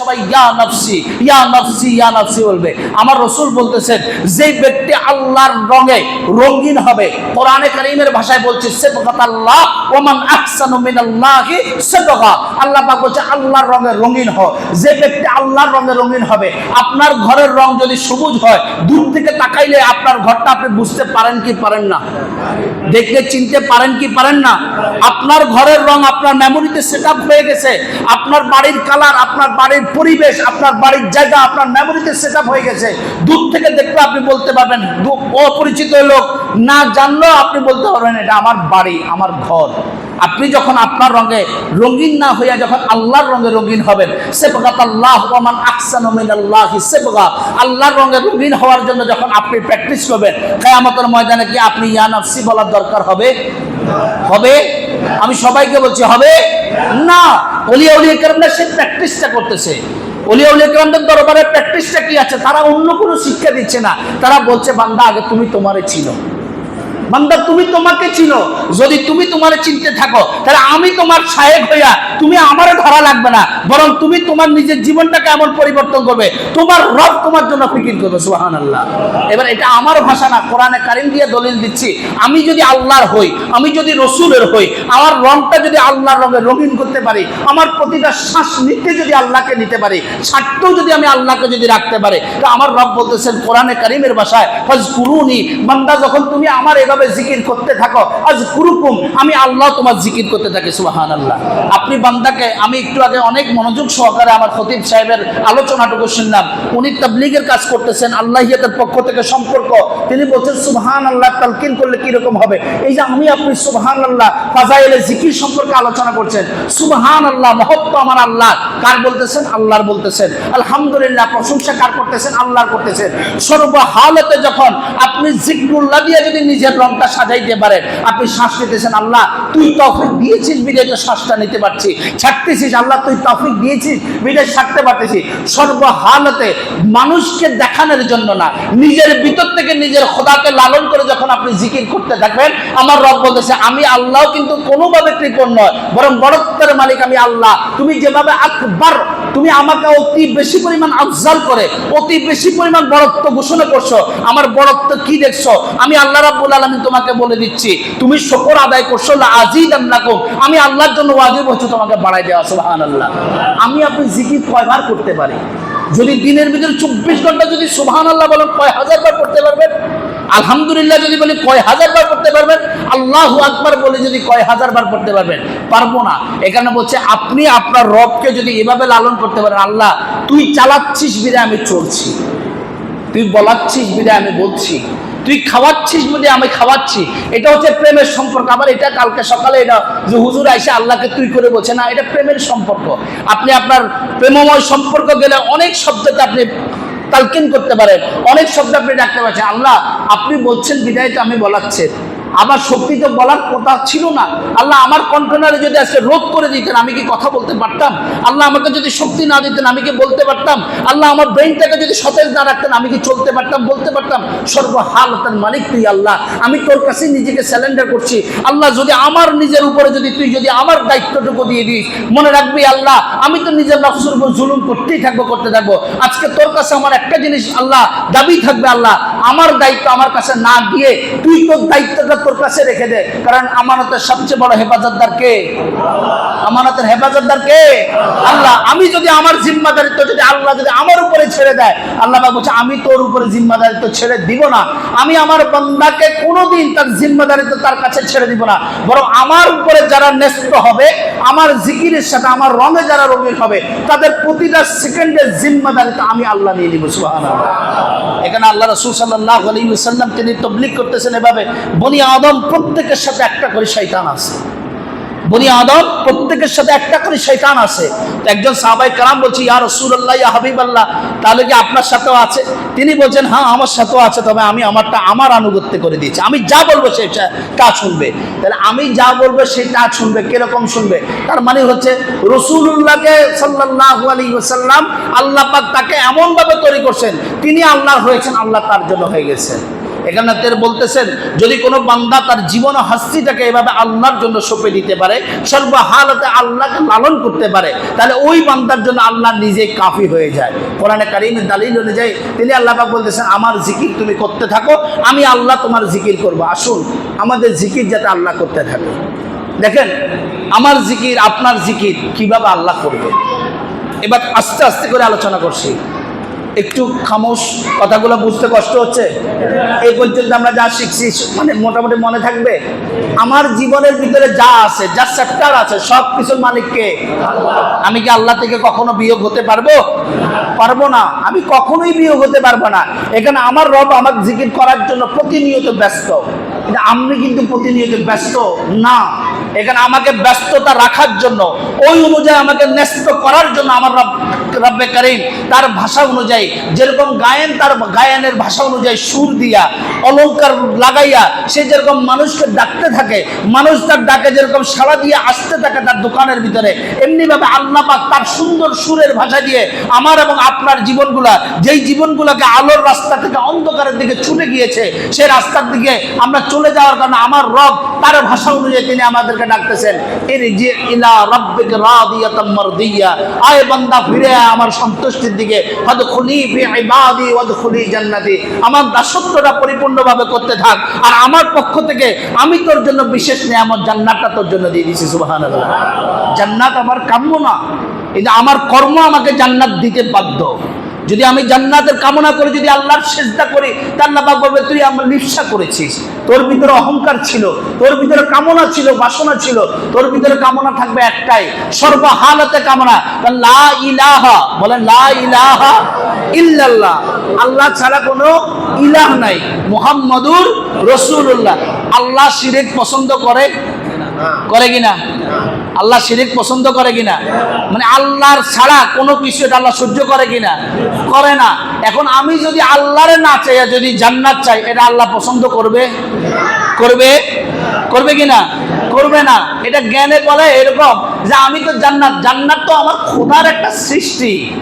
সবাই, ইয়া নফসি ইয়া নফসি ইয়া নফসি বলবে। আমার রসুল বলতেছেন, যে ব্যক্তি আল্লাহর রঙে রঙিন হবে, কোরআনে কারীমের ভাষায় বলছে ওমান আহসানু সেবকা। আল্লাহ পাক বলছে, আল্লাহর রঙে রঙিন হ। যে ব্যক্তি আল্লাহর রঙে রঙিন হবে, আপনার ঘরের রং যদি সবুজ হয়, দূর থেকে তাকাইলে আপনার ঘরটা আপনি বুঝতে পারেন কি পারেন না? দেখলে চিনতে পারেন কি পারেন না? আপনার ঘরের রং আপনার মেমোরিতে সেট হয়ে গেছে। আপনার বাড়ির কালার আপনার বাড়ির পরিবেশ, আপনার বাড়ির জায়গা, আপনার মেমোরিতে সেট হয়ে গেছে। দূর থেকে দেখলে আপনি বলতে পারবেন অপরিচিত লোক না জানলেও আপনি বলতে পারবেন, এটা আমার বাড়ি, আমার ঘর। আপনি যখন আপনার রঙে রঙিন না হইয়া যখন আল্লাহর রঙে রঙিন হবেন সেবগাত আল্লাহ ওমান আহসানু মিনাল্লাহি সেবগা আল্লাহর রঙে রঙিন হওয়ার জন্য যখন আপনি প্র্যাকটিস করবেন, কিয়ামতের ময়দানে কি আপনি ইয়া নফসি বলার দরকার হবে? হবে? আমি সবাইকে বলছি, হবে? না। অলিয়া উলিয়া কেরামরা সে প্র্যাকটিসটা করতেছে। অলিয়া উলিয়া কেরামদের দরবারে প্র্যাকটিসটা কি আছে? তারা অন্য কোনো শিক্ষা দিচ্ছে না। তারা বলছে, বান্দা, আগে তুমি তোমারে ছিল। বান্দা, তুমি তোমাকে চিনো। যদি তুমি তোমারে চিনতে থাকো, তাহলে আমি তোমার সাহেব হইয়া তুমি আমারে ধরা লাগবে না, বরং তুমি তোমার নিজের জীবনটাকে এমন পরিবর্তন করবে। তোমার রব তোমার জন্য ফিকির করবে সুহান আল্লাহ এবার এটা আমার ভাষা না, কোরআনে কারিম দিয়ে দলিল দিচ্ছি। আমি যদি আল্লাহর হই, আমি যদি রসুলের হই, আমার রংটা যদি আল্লাহর রঙে রঙিন করতে পারি, আমার প্রতিটা শ্বাস নিতে যদি আল্লাহকে নিতে পারি, ছাড়তেও যদি আমি আল্লাহকে যদি রাখতে পারি, তো আমার রব বলতেছেন কোরআনে কারিমের ভাষায় হজ কুরুনি বান্দা, যখন তুমি আমার এভাবে জিকির করতে থাকো? আজ কুরুকুম আমি আল্লাহ তোমার জিকির করতে থাকি সুবাহান আল্লাহ আপনি বান্দাকে, আমি একটু আগে অনেক মনোযোগ সহকারে আমার খতিব সাহেবের আলোচনাটুকু শুনলাম। উনি তাবলিগের কাজ করতেছেন, আল্লাহিয়াতের পক্ষ থেকে সম্পর্ক। তিনি বলছেন সুবহান আল্লাহ তালকিন করলে কীরকম হবে? এই যে আমি, আপনি সুবহান আল্লাহ ফাজাইলে জিকির সম্পর্কে আলোচনা করছেন। সুবহান আল্লাহ মহত্ব আমার আল্লাহ কার বলতেছেন? আল্লাহর বলতেছেন। আলহামদুলিল্লাহ, প্রশংসা কার করতেছেন? আল্লাহর করতেছেন। সর্বহালতে যখন আপনি জিকরুল্লাহ দিয়ে যদি নিজের রংটা সাজাইতে পারেন আপনি শ্বাস নিতেছেন, আল্লাহ, তুই তফিক দিয়েছিস বিদায় শ্বাসটা নিতে পারছি। ছাড়তেছিস, আল্লাহ, তুই তফিক দিয়েছিস, বিদায় ছাড়তে পারতেছি। সর্বহালতে মানুষকে দেখানোর জন্য না, নিজের ভিতর থেকে নিজের খোদাকে লালন করে যখন আপনি জিকির করতে থাকবেন, আমার রব বলতেছে, আমি আল্লাহ কিন্তু কোনোভাবে কৃপণ নয়, বরং বড়ত্বের মালিক আমি আল্লাহ। তুমি যেভাবে আকবার, তুমি আমাকে অতি বেশি পরিমাণ আফজাল করে, অতি বেশি পরিমাণ বড়ত্ব ঘোষণা করছ। আমার বড়ত্ব কি দেখছ? আমি আল্লাহ রাব্বুল আলামিন তোমাকে বলে দিচ্ছি, তুমি শুকর আদায় করছ লা আজিদান লাকুম। আমি আল্লাহর জন্য ওয়াজিব হচ্ছে তোমাকে বাড়াই দেওয়া, সুবহানাল্লাহ। আমি আপনি জিকির কয়বার করতে পারি? যদি দিনের ভিতরে চব্বিশ ঘণ্টা যদি সুবহানাল্লাহ বলেন, কয় হাজার বার করতে পারবেন? আলহামদুলিল্লাহ যদি বলি, কয় হাজার বার করতে পারবেন? আল্লাহ আকবার বলে যদি কয় হাজার বার করতে পারবেন? পারব না। এখানে বলছে, আপনি আপনার রবকে যদি এভাবে লালন করতে পারেন, আল্লাহ, তুই চালাচ্ছিস বিরে আমি চলছি। তুই বলাচ্ছিস বিরে আমি বলছি। তুই খাওয়াচ্ছিস বলে আমি খাওয়াচ্ছি। এটা হচ্ছে প্রেমের সম্পর্ক। আবার এটা কালকে সকালে এটা যে হুজুর আইসে আল্লাহকে তুই করে বলছে না, এটা প্রেমের সম্পর্ক। আপনি আপনার প্রেমময় সম্পর্ক গেলে অনেক শব্দতে আপনি তালকিন করতে পারেন, অনেক শব্দ আপনি ডাকতে পারছেন। আল্লাহ, আপনি বলছেন বিদায় তো আমি বলাচ্ছেন আমার শক্তি তো বলার কথা ছিল না। আল্লাহ আমার কন্টেনারে যদি আজকে রোধ করে দিতেন, আমি কি কথা বলতে পারতাম? আল্লাহ আমাকে যদি শক্তি না দিতেন, আমি কি বলতে পারতাম? আল্লাহ আমার ব্রেনটাকে যদি সতেজ না রাখতেন, আমি কি চলতে পারতাম, বলতে পারতাম? সর্বহালতার মালিক তুই আল্লাহ। আমি তোর কাছে নিজেকে স্যালেন্ডার করছি। আল্লাহ, যদি আমার নিজের উপরে যদি তুই যদি আমার দায়িত্বটুকু দিয়ে দিস, মনে রাখবি আল্লাহ, আমি তো নিজের নকশের উপর জুলুম করতেই থাকব, করতে থাকব। আজকে তোর কাছে আমার একটা জিনিস আল্লাহ, দাবি থাকবে আল্লাহ, আমার দায়িত্ব আমার কাছে না দিয়ে তুই তোর দায়িত্বটা তোর কাছে রেখে দে। কারণ আমানতের সবচেয়ে বড় হেফাজতদার কে? আমানতের হেফাজতদার কে? আল্লাহ, আমি যদি আমার জিম্মাদারিত্ব যদি আল্লাহ যদি আমার উপরে ছেড়ে দেয়, আল্লাহ বলছে, আমি তোর উপরে জিম্মাদারিত্ব ছেড়ে দিব না। আমি আমার বান্দাকে কোনোদিন তার জিম্মাদারিত্ব তার কাছে ছেড়ে দিব না। বরং আমার উপরে যারা ন্যস্ত হবে, আমার জিকিরের সাথে আমার রঙে যারা রঙিন হবে, তাদের প্রতিটা সেকেন্ডের জিম্মাদারিত্ব আমি আল্লাহ নিয়ে নিব, সুবহানাল্লাহ। এখানে আল্লাহ রসুল সাল্লাহ আলী সাল্লাম তিনি তবলিক করতেছেন এভাবে। বনি আদম প্রত্যেকের সাথে একটা করে শৈতান আছে। বনি আদম প্রত্যেকের সাথে একটা করে শৈতান আছে। একজন সাহাবাই কালাম বলছি, ইয়া রসুল্লাহ ইয়া হাবিব আল্লাহ তাহলে কি আপনার সাথেও আছে? তিনি বলছেন হ্যাঁ আমার সাথেও আছে, তবে আমি আমারটা আমার আনুগত্য করে দিয়েছি। আমি যা বলব সে তা শুনবে। তাহলে আমি যা বলব সে তা শুনবে, কীরকম শুনবে? তার মানে হচ্ছে রসুল্লাহকে সাল্লাহ আলী ওসাল্লাম আল্লাহ পাক তাকে এমনভাবে তৈরি করছেন, তিনি আল্লাহর হয়েছেন, আল্লাহ তার জন্য হয়ে গেছেন। এখানে তের বলতেছেন, যদি কোনো বান্দা তার জীবন হাস্তিটাকে এভাবে আল্লাহর জন্য সঁপে দিতে পারে, সর্বহালতে আল্লাহকে লালন করতে পারে, তাহলে ওই বান্দার জন্য আল্লাহ নিজে কাফি হয়ে যায়। কোরআনে কারিমের দালিল অনুযায়ী তিনি আল্লাহ পাক বলতেছেন, আমার জিকির তুমি করতে থাকো, আমি আল্লাহ তোমার জিকির করব। আসুন, আমাদের জিকির যাতে আল্লাহ করতে থাকে। দেখেন, আমার জিকির, আপনার জিকির কীভাবে আল্লাহ করবে? এবার আস্তে আস্তে করে আলোচনা করছি। একটু খামোশ কথাগুলো বুঝতে কষ্ট হচ্ছে? এই পর্যন্ত আমরা যা শিখছি মানে মোটামুটি মনে থাকবে, আমার জীবনের ভিতরে যা আছে, যা সেক্টর আছে, সব কিছুর মালিককে আমি কি আল্লাহ থেকে কখনো বিয়োগ হতে পারব? পারব না। আমি কখনোই বিয়োগ হতে পারব না। এখানে আমার রব আমার জিকির করার জন্য প্রতিনিয়ত ব্যস্ত। কিন্তু আমি কিন্তু প্রতিনিয়ত ব্যস্ত না। এখানে আমাকে ব্যস্ততা রাখার জন্য, ওই অনুযায়ী আমাকে ন্যস্ত করার জন্য আমার রব রব্বে করিম তার ভাষা অনুযায়ী, যেরকম গায়েন তার গায়নের ভাষা অনুযায়ী সুর দিয়া অলংকার লাগাইয়া সে যেরকম মানুষকে ডাকতে থাকে, মানুষ তার ডাকে যেরকম সাড়া দিয়ে আসতে থাকে তার দোকানের ভিতরে, এমনিভাবে আল্লাহ পাক তার সুন্দর সুরের ভাষা দিয়ে আমার এবং আপনার জীবনগুলা, যেই জীবনগুলোকে আলোর রাস্তা থেকে অন্ধকারের দিকে ছুটে গিয়েছে সেই রাস্তার দিকে আমরা চলে যাওয়ার কারণে আমার রব তার ভাষা অনুযায়ী তিনি আমাদেরকে ডাকতেছেন এর যে ইলা রব্বিক রাদিয়াতাম মারদিয়া। আয় বান্দা, ফিরে আয় আমার সন্তুষ্টির দিকে। ফাদখুলি ফি ইবাদি, ওয়াদখুলি জান্নাতি। আমার দাসত্বটা পরিপূর্ণভাবে করতে থাক। আর আমার পক্ষ থেকে আমি তোর জন্য বিশেষ নিয়ামত, জান্নাতটা তোর জন্য দিয়ে দিয়েছি সুবহানাল্লাহ। জান্নাত আমার কাম্য না। কিন্তু আমার কর্ম আমাকে জান্নাত দিতে বাধ্য। যদি আমি জান্নাতের কামনা করে, যদি আল্লাহর চেষ্টা করি আল্লাহ বলবে তুই আমার লিপসা করেছিস। তোর ভিতরে অহংকার ছিল, তোর ভিতরে কামনা ছিল, বাসনা ছিল, তোর ভিতরে কামনা থাকবে একটাই, সর্বহালতে কামনা। লা ইলাহা, বলেন লা ইলাহা ইল্লাল্লাহ। আল্লাহ ছাড়া কোনো ইলাহ নাই, মুহাম্মাদুর রসুল্লাহ আল্লাহ শিরিক পছন্দ করে করে কিনা? আল্লাহ শিরিক পছন্দ করে কিনা? মানে আল্লাহর ছাড়া কোনো কিছু এটা আল্লাহ সহ্য করে কিনা? করে না। এখন আমি যদি আল্লাহরে না চাই যদি জান্নাত চাই, এটা আল্লাহ পছন্দ করবে? করবে? করবে কিনা? করবে না। এটা জ্ঞানে বলে এরকম যে আমি তো জান্নাত জান্নাত তো আমার খোদার একটা সৃষ্টি।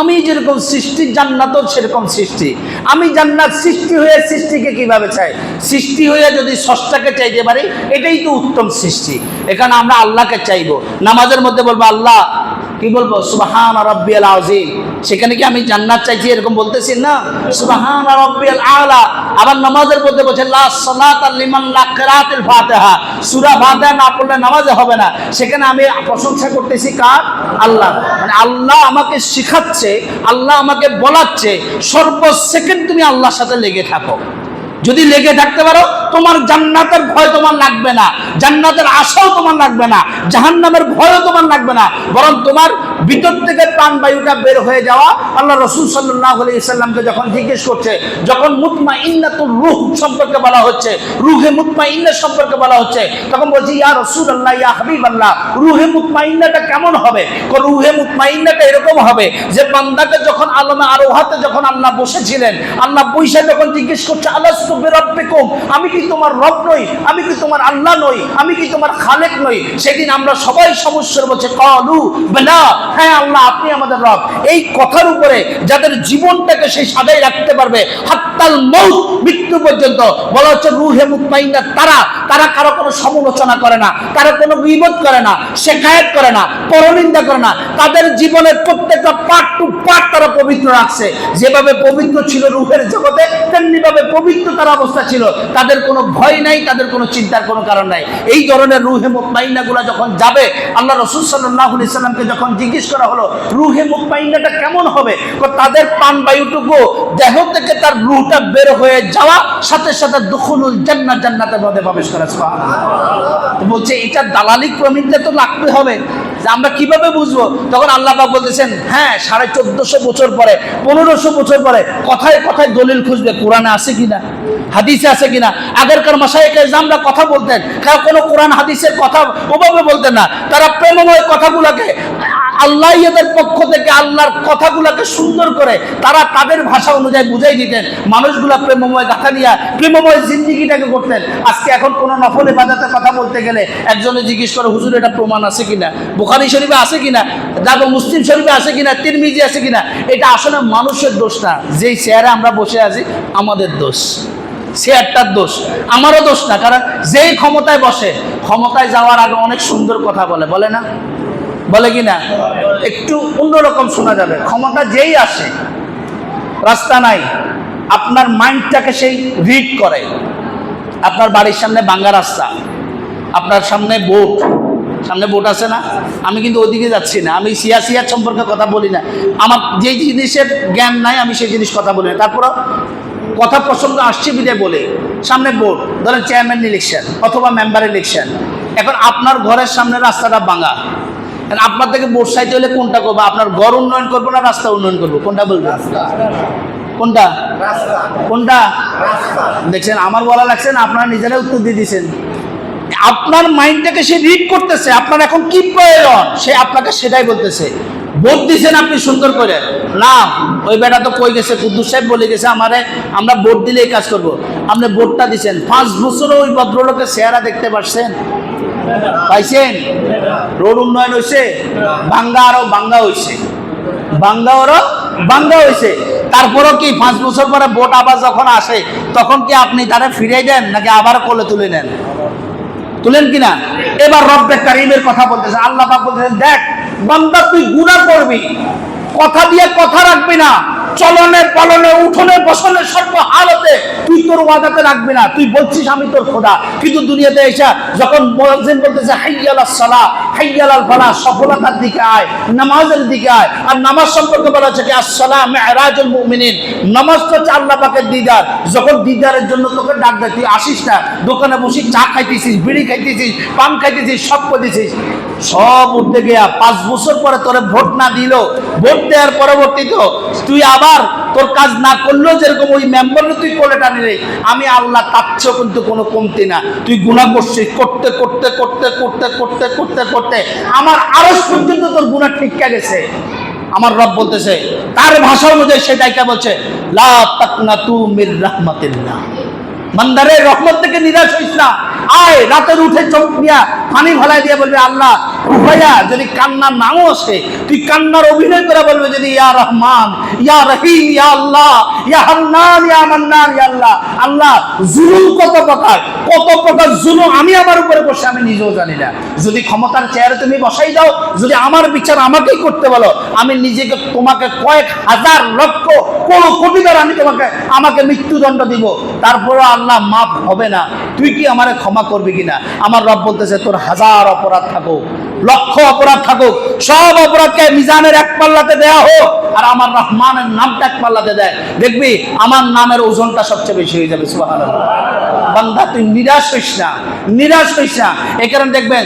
আমি যেরকম সৃষ্টি, জান্নাতও সেরকম সৃষ্টি। আমি জান্নাত সৃষ্টি হয়ে সৃষ্টিকে কীভাবে চাই? সৃষ্টি হয়ে যদি ষষ্ঠাকে চাইতে পারি, এটাই তো উত্তম সৃষ্টি। এখানে আমরা আল্লাহকে চাইব। নামাজের মধ্যে বলব, আল্লাহ কি বলব? সুবাহান রব্বিয়াল আজিম সেখানে কি আমি জান্নাত চাইছি এরকম বলতেছি না? সুবাহান রব্বিয়াল আলা। আবার নামাজের মধ্যে বলছে, লা সালাত লিমান লা কিরাতুল ফাতিহা। সূরা ফাতিহা না পড়লে নামাজে হবে না। সেখানে আমি প্রশংসা করতেছি কার? আল্লাহ। মানে আল্লাহ আমাকে শিখাচ্ছে, আল্লাহ আমাকে বলাচ্ছে সর্ব সেকেন্ড তুমি আল্লাহর সাথে লেগে থাকো। যদি লেগে থাকতে পারো, তোমার জান্নাতের ভয় তোমার লাগবে না। জান্নাতের আশাও তোমার লাগবে না। জাহান্নামের ভয়ও তোমার লাগবে না। বরং তোমার ভিতর থেকে প্রাণ বায়ুটা বের হয়ে যাওয়া আল্লাহ রসুল সাল্লাহ সাল্লামকে যখন জিজ্ঞেস করছে, যখন মুতমা ইন্নাতুর রুহ সম্পর্কে বলা হচ্ছে, রুহে মুতমা ইন্না সম্পর্কে বলা হচ্ছে, তখন বলছি, ইয়া রসুল আল্লাহ ইয়া হাবিব আল্লাহ রুহে মুতমা ইন্নাটা কেমন হবে? রুহে মুতমা ইন্নাটা এরকম হবে যে বান্দাকে যখন আলমে আরোহাতে যখন আল্লাহ বসেছিলেন, আল্লাহ বৈশা যখন জিজ্ঞেস করছে আল্লাহ রব্বিকুম আমি কি তোমার রব নই? আমি কি তোমার আল্লাহ নই? আমি কি তোমার খালেক নই? সেদিন আমরা সবাই সমস্যার বলছে কলু, বেলা হ্যাঁ আল্লাহ, আপনি আমাদের রব। এই কথার উপরে যাদের জীবনটাকে সেই সাদাই রাখতে পারবে, হাত্তাল মৌত মৃত্যু পর্যন্ত। বলা হচ্ছে রুহে মুতমাইনা তারা তারা কারও কোনো সমালোচনা করে না, কারও কোনো বিপদ করে না শেখায়ত করে না, পরনিন্দা করে না। তাদের জীবনের প্রত্যেকটা পার্ট টু পার্ট তারা পবিত্র রাখছে। যেভাবে পবিত্র ছিল রুহের জগতে, তেমনিভাবে পবিত্র তার অবস্থা ছিল। তাদের কোনো ভয় নাই, তাদের কোনো চিন্তার কোনো কারণ নাই। এই ধরনের রুহে মুতমাইনাগুলো যখন যাবে, আল্লাহ রসুল সাল্লাহ সাল্লামকে যখন জিজ্ঞেস করা হলো, রুহে মুতমাইনাটা কেমন হবে? তাদের প্রাণ বায়ুটুকু দেহ থেকে তার রুহটা বের হয়ে যাওয়া, সাথে সাথে দুখুলুল জান্নাত জান্নাতের মধ্যে প্রবেশ করে বলছে, এটা দালালিক প্রমিতে তো লাগতে হবে। যে আমরা কীভাবে বুঝব? তখন আল্লাহ পাক বলতেছেন হ্যাঁ সাড়ে চোদ্দশো বছর পরে, পনেরোশো বছর পরে কথায় কথায় দলিল খুঁজবে, কোরআনে আছে কিনা? হাদিসে আছে কিনা? আগেরকার মাসায়কে আমরা কথা বলতেন কারণ কোনো কোরআন, হাদিসের কথা ওভাবে বলতেন না। তারা প্রেমময় কথাগুলোকে আল্লাহ এদের পক্ষ থেকে আল্লাহর কথাগুলোকে সুন্দর করে তারা তাদের ভাষা অনুযায়ী বুঝাই দিতেন। মানুষগুলা প্রেমময় গাথা নিয়ে প্রেমময় জিন্দিগিটাকে করতেন। আজকে এখন কোনো নফলে বাজাতে কথা বলতে গেলে একজনে জিজ্ঞেস করে, হুজুর, এটা প্রমাণ আছে কিনা? বুখারি শরীফে আছে কিনা? যাব মুসলিম শরীফে আছে কিনা? তিরমিজি আছে কিনা? এটা আসলে মানুষের দোষ না। যেই চেয়ারে আমরা বসে আছি, আমাদের দোষ। চেয়ারটার দোষ। আমারও দোষ না, কারণ যেই ক্ষমতায় বসে, ক্ষমতায় যাওয়ার আগে অনেক সুন্দর কথা বলে বলে না? বলে কি না? একটু অন্যরকম শোনা যাবে। ক্ষমতা যেই আসে, রাস্তা নাই, আপনার মাইন্ডটাকে সেই রিড করে। আপনার বাড়ির সামনে বাঙ্গা রাস্তা, আপনার সামনে বোট সামনে বোট আছে না? আমি কিন্তু ওদিকে যাচ্ছি না, আমি সিয়া সিয়ার সম্পর্কে কথা বলি না। আমার যে জিনিসের জ্ঞান নাই, আমি সেই জিনিস কথা বলি না। তারপরও কথা প্রসঙ্গ আসছে বিদায় বলে, সামনে বোর্ড ধরেন চেয়ারম্যান ইলেকশন অথবা মেম্বার ইলেকশন এখন আপনার ঘরের সামনে রাস্তাটা এখন আপনার থেকে বোর্ড সাইতে হলে কোনটা করব? আপনার ঘর উন্নয়ন করব না রাস্তা উন্নয়ন করব? কোনটা বলবেন? কোনটা? কোনটা? দেখছেন আমার বলা লাগছে না আপনারা নিজেরাই উত্তর দিয়ে দিয়েছেন। আপনার মাইন্ডটাকে সে রিড করতেছে আপনার এখন কি প্রয়োজন? সে আপনাকে সেটাই বলতেছে। ভোট দিছেন আপনি সুন্দর করে। না ওই বেটা তো কই গেছে? কুদ্দুস সাহেব বলে গেছে, আমারে, আমরা ভোট দিলে এই কাজ করব। আপনি ভোটটা দিছেন। পাঁচ বছরও ওই ভদ্রলোকের চেহারা দেখতে পারছেন? পাইছেন? রোড উন্নয়ন হয়েছে বাঙ্গা আরও বাঙ্গা হয়েছে বাঙ্গা আরও বাঙ্গা হয়েছে তারপরও কি পাঁচ বছর পরে ভোট আবার যখন আসে, তখন কি আপনি তারা ফিরে দেন, নাকি আবার কোলে তুলে নেন? তুলেন কিনা? এবার রব্বে কারিমের কথা বলতেছে, আল্লাহ বলতেছেন, দেখ বান্দা তুই গুণা করবি। কথা দিয়ে কথা রাখবি না। চলনে পালনে উঠনে বসনে সর্ব হালতে তুই তোর ওয়াদাতে রাখবি না। তুই বলছিস আমি তোর খোদা। কিন্তু দুনিয়াতে এসে যখন মুয়াজ্জিন বলতেছে হাইয়াল সালাহ হাইয়াল ফালাহ সফলতার দিকে আয়, নামাজের দিকে আয়। আর নামাজ সম্পর্কে বলা হচ্ছে কি আসসালাম মেরাজুল মুমিনিন। নামাজ তো হচ্ছে আল্লাহ পাকের দিদার। যখন দিদারের জন্য তোকে ডাক দেয়, তুই আসিস না। দোকানে বসে চা খাইতেছিস, বিড়ি খাইতেছিস, পান খাইতেছিস, সব করতেছিস। সব উঠতে গিয়া পাঁচ বছর পরে তোরে ভোট না দিল। ভোট দেওয়ার পরবর্তীতে তুই আবার তোর কাজ না করলেও যেরকম ওই মেম্বার তুই কোলে টানি রে, আমি আল্লাহ তাচ্ছ কিন্তু কোনো কমতি না। তুই গুণা করছিস, করতে করতে করতে করতে করতে করতে করতে, আমার আরও পর্যন্ত তোর গুণা ঠিককা গেছে। আমার রব বলতেছে, তার ভাষার মধ্যে সেটাই কে বলছে, লা তাকনা তু মির রহমত থেকে নিরাশ হইস না। আয়, রাতের উঠে চোখ দিয়া পানি ভালাই দিয়ে বলবে, আল্লাহ ভাইয়া, যদি কান্নার নামও আসে, তুই কান্নার অভিনয় করে বলবে যদি, ইয়া রহমান, ইয়া রহিম, ইয়া আল্লাহ, ইয়া হান্নান, ইয়া মান্নান, ইয়া আল্লাহ। আল্লাহ, জুলুম কত প্রকার? কত প্রকার জুলুম আমি আমার উপরে বসে, আমি নিজেও জানি না। যদি ক্ষমতার চেয়ারে তুমি বসাই দাও, যদি আমার বিচার আমাকেই করতে বলো, আমি নিজেকে, তোমাকে কয়েক হাজার লক্ষ কোন কোটি আমি তোমাকে, আমাকে মৃত্যুদণ্ড দিব। তারপরে আল্লাহ মাফ হবে না। তুই কি আমারে ক্ষমা করবি কিনা? আমার রব বলতেছে, তোর হাজার অপরাধ থাকুক। লক্ষ অপরাধ থাকুক, সব অপরাধকে মিজানের এক পাল্লাতে দেয়া হোক, আর আমার রহমানের নামটা এক পাল্লাতে দেয়। দেখবি, আমার নামের ওজনটা সবচেয়ে বেশি হয়ে যাবে সুবাহ বান্দা, তুই নিরাশ হইস না, নিরাশ হইস না। এই কারণে দেখবেন